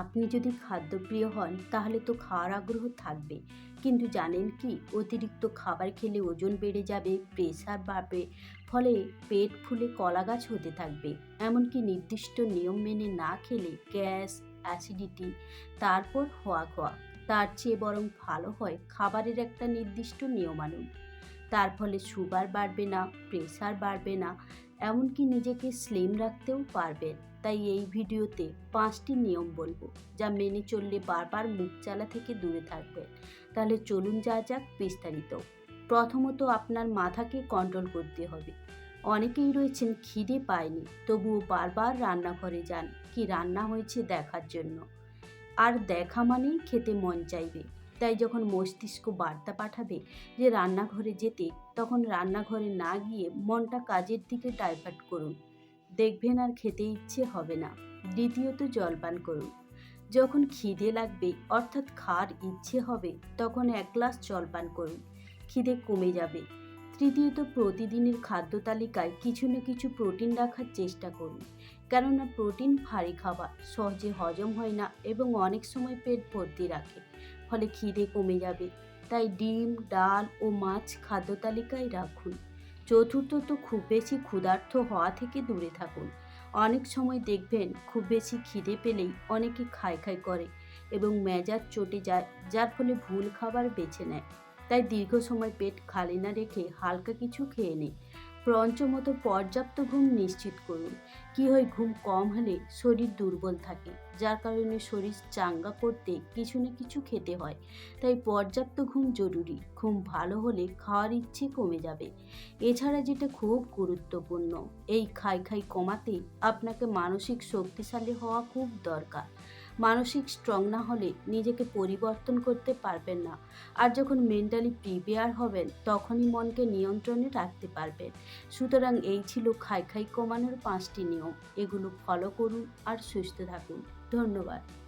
আপনি যদি খাদ্যপ্রিয় হন, তাহলে তো খাওয়ার আগ্রহ থাকবে। কিন্তু জানেন কি, অতিরিক্ত খাবার খেলে ওজন বেড়ে যাবে প্রেশার বাড়বে, ফলে পেট ফুলে কলা গাছ হতে থাকবে। এমনকি নির্দিষ্ট নিয়ম মেনে না খেলে গ্যাস অ্যাসিডিটি তারপর হওয়া খোয়া তার চেয়ে বরং ভালো হয় খাবারের একটা নির্দিষ্ট নিয়ম আনুন তার ফলে সুগার বাড়বে না প্রেশার বাড়বে না, এমনকি নিজেকে স্লিম রাখতেও পারবেন। তাই এই ভিডিওতে পাঁচটি নিয়ম বলব, যা মেনে চললে বারবার মুখ চালা থেকে দূরে থাকবেন তাহলে চলুন যা যাক বিস্তারিত। প্রথমত আপনার মাথাকে কন্ট্রোল করতে হবে। অনেকেই রয়েছেন খিদে পায়নি, তবুও বারবার রান্নাঘরে যান, কি রান্না হয়েছে দেখার জন্য। আর দেখা মানেই খেতে মন চাইবে। তাই যখন মস্তিষ্ক বার্তা পাঠাবে যে রান্নাঘরে যেতে, তখন রান্নাঘরে না গিয়ে মনটা কাজের দিকে ডাইভার্ট করুন। দেখবেন আর খেতে ইচ্ছে হবে না। দ্বিতীয়ত জলপান করুন। যখন খিদে লাগবে, অর্থাৎ খাওয়ার ইচ্ছে হবে, তখন এক গ্লাস জলপান করুন। খিদে কমে যাবে। তৃতীয়ত প্রতিদিনের খাদ্য তালিকায় কিছু না কিছু প্রোটিন রাখার চেষ্টা করুন। কেননা প্রোটিন ভারী খাবার, সহজে হজম হয় না এবং অনেক সময় পেট ভর্তি রাখে, ফলে খিদে কমে যাবে। তাই ডিম, ডাল ও মাছ খাদ্য তালিকায় রাখুন। চতুর্থত খুব বেশি ক্ষুধার্থ হওয়া থেকে দূরে থাকুন। অনেক সময় দেখবেন খুব বেশি খিদে পেলেই অনেকে খাই খাই করে এবং মেজাজ চটে যায়, যার ফলে ভুল খাবার বেছে নেয়। তাই দীর্ঘ সময় পেট খালি না রেখে হালকা কিছু খেয়ে নিন। পঞ্চমত পর্যাপ্ত ঘুম নিশ্চিত করুন। কি হয় ঘুম কম হলে শরীর দুর্বল থাকে, যার কারণে শরীর চাঙ্গা করতে কিছু না কিছু খেতে হয়। তাই পর্যাপ্ত ঘুম জরুরি। ঘুম ভালো হলে খাওয়ার ইচ্ছে কমে যাবে। এছাড়া যেটা খুব গুরুত্বপূর্ণ, এই খাই খাই কমাতে আপনাকে মানসিক শক্তিশালী হওয়া খুব দরকার। মানসিক স্ট্রং না হলে নিজেকে পরিবর্তন করতে পারবেন না। আর যখন মেন্টালি প্রিপেয়ার হবেন, তখনই মনকে নিয়ন্ত্রণে রাখতে পারবেন। সুতরাং এই ছিল খাই খাই কমানোর পাঁচটি নিয়ম। এগুলো ফলো করুন আর সুস্থ থাকুন। ধন্যবাদ।